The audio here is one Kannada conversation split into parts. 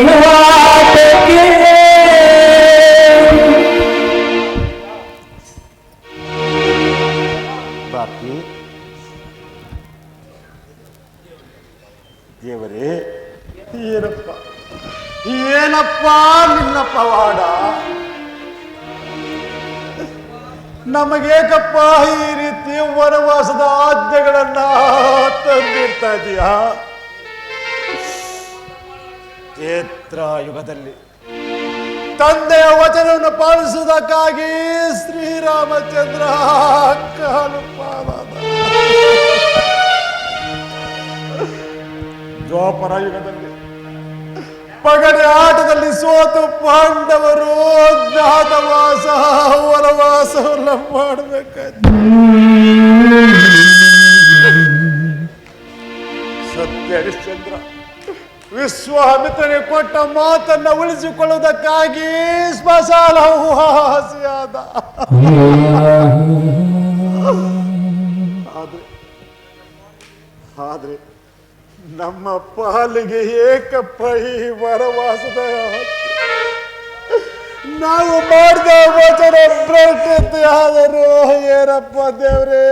ವಿಧಿಯಾಟಕ್ಕೆ ಬಾಪಿ ದೇವರೇ ಏನಪ್ಪ ಏನಪ್ಪ ನಿನ್ನ ಪವಾಡ ನಮಗೇಕಪ್ಪ ಈ ರೀತಿ ವನವಾಸದ ಆಜ್ಞೆಗಳನ್ನ ತಂದಿರ್ತಾ ಇದೀಯಾ ಯುಗದಲ್ಲಿ ತಂದೆಯ ವಚನವನ್ನು ಪಾಲಿಸುವುದಕ್ಕಾಗಿ ಶ್ರೀರಾಮಚಂದ್ರ ಕಾಲು ಪಾಲಾದ ದ್ವಾಪರ ಯುಗದಲ್ಲಿ ಪಗಡೆ ಆಟದಲ್ಲಿ ಸೋತು ಪಾಂಡವರು ಜ್ಞಾತವಾಸ ವನವಾಸವನ್ನ ಮಾಡಬೇಕಾಯ್ತು. ಸತ್ಯ ಹರಿಶ್ಚಂದ್ರ ವಿಶ್ವಾಮಿತ್ರನಿಗೆ ಕೊಟ್ಟ ಮಾತನ್ನ ಉಳಿಸಿಕೊಳ್ಳುವುದಕ್ಕಾಗಿ ಸ್ಮಶಾನ ಉಹಾಸಿಯಾದ. ಆದ್ರೆ ಆದ್ರೆ ನಮ್ಮ ಪಾಲಿಗೆ ಏಕಪ್ಪ ಈ ವನವಾಸದ ನಾವು ಮಾಡಿದ ವಚನ ಭ್ರಷ್ಟತೆ ಆದರೂ ಏನಪ್ಪ ದೇವ್ರೇ.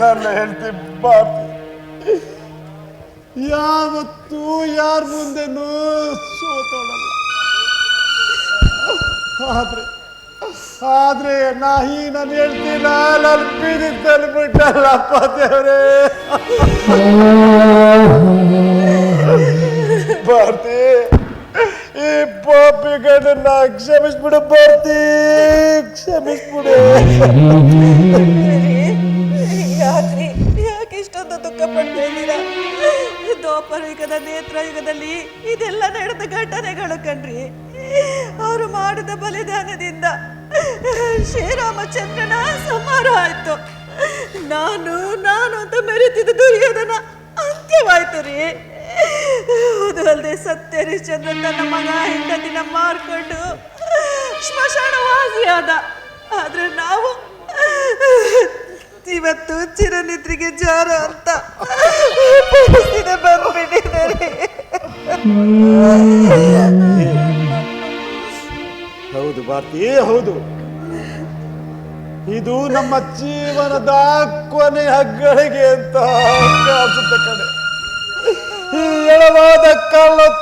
ನನ್ನ ಹೆಂಡತಿ ಬಾಪಿ ಯಾವತ್ತೂ ಯಾರ ಮುಂದೆನೂ ಸೋತೋಳಲ್ಲ. ಆದ್ರೆ ಆದ್ರೆ ನಾ ಈ ನನ್ನ ಹೇಳ್ತೀನಿ ನಾನು ಬೀದಿ ತಲುಪಿಟ್ಟಲ್ಲಪ್ಪ ದೇವ್ರೇ. ಭಾರತಿ, ಈ ಪಾಪಿ ಗಂಡನ್ನ ಕ್ಷಮಿಸ್ಬಿಡು ಭಾರತಿ, ಕ್ಷಮಿಸ್ಬಿಡು. ಯಾಕ್ರಿ ಯಾಕೆ ಇಷ್ಟೊಂದು ದುಃಖ ಪಡ್ತಾ ಇದ್ದೀರಾ? ದ್ವಾಪರ ಯುಗದ, ನೇತ್ರ ಯುಗದಲ್ಲಿ ಇದೆಲ್ಲ ನಡೆದ ಘಟನೆಗಳು ಕಣ್ರಿ. ಅವರು ಮಾಡಿದ ಬಲಿದಾನದಿಂದ ಶ್ರೀರಾಮಚಂದ್ರನ ಸಂಹಾರ ಆಯ್ತು. ನಾನು ನಾನು ಅಂತ ಮೆರೆತಿದ್ದ ದುರ್ಯೋಧನ ಅಂತ್ಯವಾಯ್ತು ರೀ. ಹೌದು ಅಲ್ಲದೆ ಸತ್ಯ ಹರಿಶ್ಚಂದ್ರ ತನ್ನ ಮಗ ಹೆಂಡತಿನ ಮಾರ್ಕೊಂಡು ಸ್ಮಶಾನ ವಾಸಿಯಾದ ಆದ್ರೆ ನಾವು ಇವತ್ತು ಚಿರನಿದ್ರಿಗೆ ಜಾರ ಅಂತ ಪರಿಸ್ಥಿತಿ ಬಂದ್ಬಿಟ್ಟಿದೆ ರೀ. ಹೌದು ಭಾರತಿ ಹೌದು. ಇದು ನಮ್ಮ ಜೀವನದ ಕೊನೆ ಹಗ್ಗಳಿಗೆ ಅಂತ ಕಡೆ ಈ ಎಳವಾದ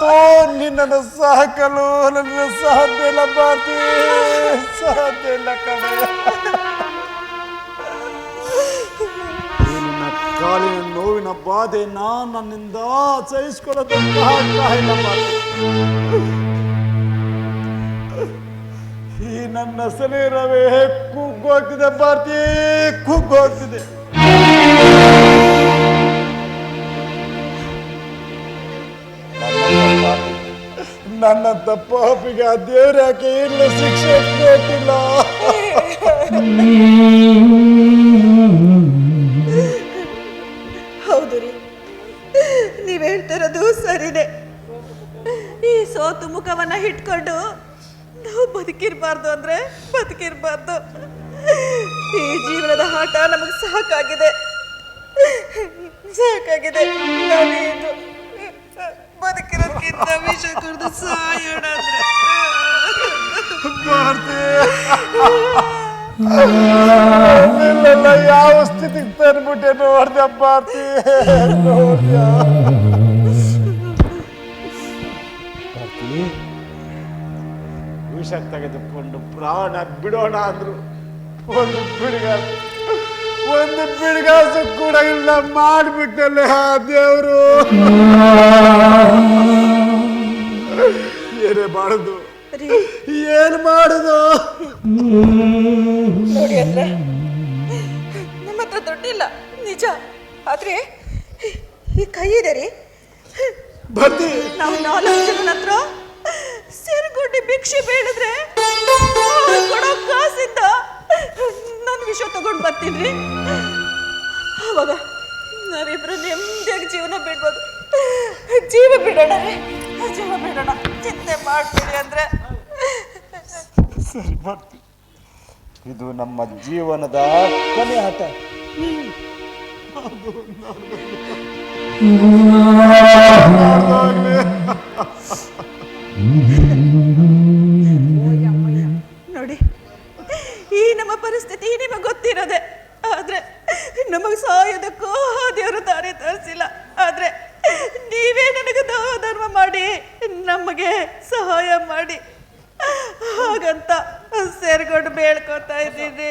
ತೋ ನಿನ್ನನ್ನು ಸಾಕಲು ನನ್ನ ಸಾಧ್ಯ ಇಲ್ಲ ಭಾರತಿ ಸಾಧ್ಯ ಇಲ್ಲ ಕಡೆ ನಿನ್ನ ಕಾಲಿನ ನೋವಿನ ಬಾಧೆಯನ್ನ ನನ್ನಿಂದ ಸಹಿಸ್ಕೊಳ್ಳೋದಕ್ಕೆ ಆಗ್ತಾ ಇಲ್ಲ ಭಾರತಿ ಈ ರವೆ ಕುಗ್ಗೋಗ್ತಿದೆ ಭಾರತಿ, ಕುಗ್ಗೋಗ್ತಿದೆ. ನನ್ನ ತಪ್ಪಾಪಿಗೆ ಆ ದೇವ್ರ ಯಾಕೆ ಇಲ್ಲ ಶಿಕ್ಷೆ ಕೊಟ್ಟಿಲ್ಲ. ಹೌದು ರೀ. ನೀವ್ ಹೇಳ್ತಿರೋದು ಸರಿನೇ. ಈ ಸೋತು ಮುಖವನ್ನ ಇಟ್ಕೊಂಡು ನಾವು ಬದುಕಿರಬಾರ್ದು ಅಂದ್ರೆ ಬದುಕಿರಬಾರ್ದು. ಈ ಜೀವನದ ಆಟ ನಮಗೆ ಸಾಕಾಗಿದೆ. ಸಾಕಾಗಿದೆ. ನಾವೇನು ಬದುಕಿರೋದಕ್ಕಿಂತ ವಿಷ ಕುಡಿದು ಸಾಯೋಣ ಅಂದ್ರೆ. ಯಾವ ಸ್ಥಿತಿಗೆ ತಂದ್ಬಿಟ್ಟೆ ನೋಡ್ದೆ ಭಾರತಿ ನೋಡ್ದ್ಯಾ? ವಿಷ ತೆಗೆದುಕೊಂಡು ಪ್ರಾಣ ಬಿಡೋಣ ಅಂದ್ರು. ಒಂದು ಬಿಡುಗಾಸು ಒಂದು ಬಿಡುಗಾಸು ಕೂಡ ಇಲ್ಲ ಮಾಡಿಬಿಟ್ಟಲ್ಲ ದೇವರು. ಏನೇ ಮಾಡುದು? ಏನ್ ಮಾಡುದು? ನೋಡಿ ಅಂದ್ರೆ ನಮ್ಮ ಹತ್ರ ದುಡ್ಡಿಲ್ಲ ನಿಜ. ಆದ್ರೆ ಈ ಕೈ ಇದೆ ರೀ. ಬರ್ತಿ ನಾವು ನಾಲ್ಕು ಜನ ಹತ್ರ ಸೇರ್ಕೊಂಡು ಭಿಕ್ಷೆ ಬೇಡಿದ್ರೆ ಅವ್ರು ಕೊಡೋ ಕಾಸಿಂದ ನಾನು ವಿಷ ತಗೊಂಡು ಬರ್ತೀನಿ. ಅವಾಗ ನಾವಿಬ್ರು ನೆಮ್ಮದಿಯಾಗಿ ಜೀವನ ಬಿಡ್ಬೋದು. ಜೀವ ಬಿಡೋಣ ರೀ. ಜೀವ ಬಿಡೋಣ. ಚಿಂತೆ ಮಾಡ್ತೀರಿ ಅಂದ್ರೆ. ಸರಿ ಬರ್ತಿ ಇದು ನಮ್ಮ ಜೀವನದ ಕೊನೆ ಆಟ ನೋಡಿ, ಈ ನಮ್ಮ ಪರಿಸ್ಥಿತಿ ನಿಮಗೆ ಗೊತ್ತಿರೋದೆ. ಆದ್ರೆ ನಮಗೆ ಸಾಯೋದಕ್ಕೂ ದೇವರು ದಾರಿ ತೋರಿಸಿಲ್ಲ. ಆದ್ರೆ ನೀವೇ ನನಗೆ ಧರ್ಮ ಮಾಡಿ, ನಮಗೆ ಸಹಾಯ ಮಾಡಿ. ಹಾಗಂತ ಸೇರ್ಕೊಂಡು ಬೇಳ್ಕೊತಾ ಇದ್ದೀನಿ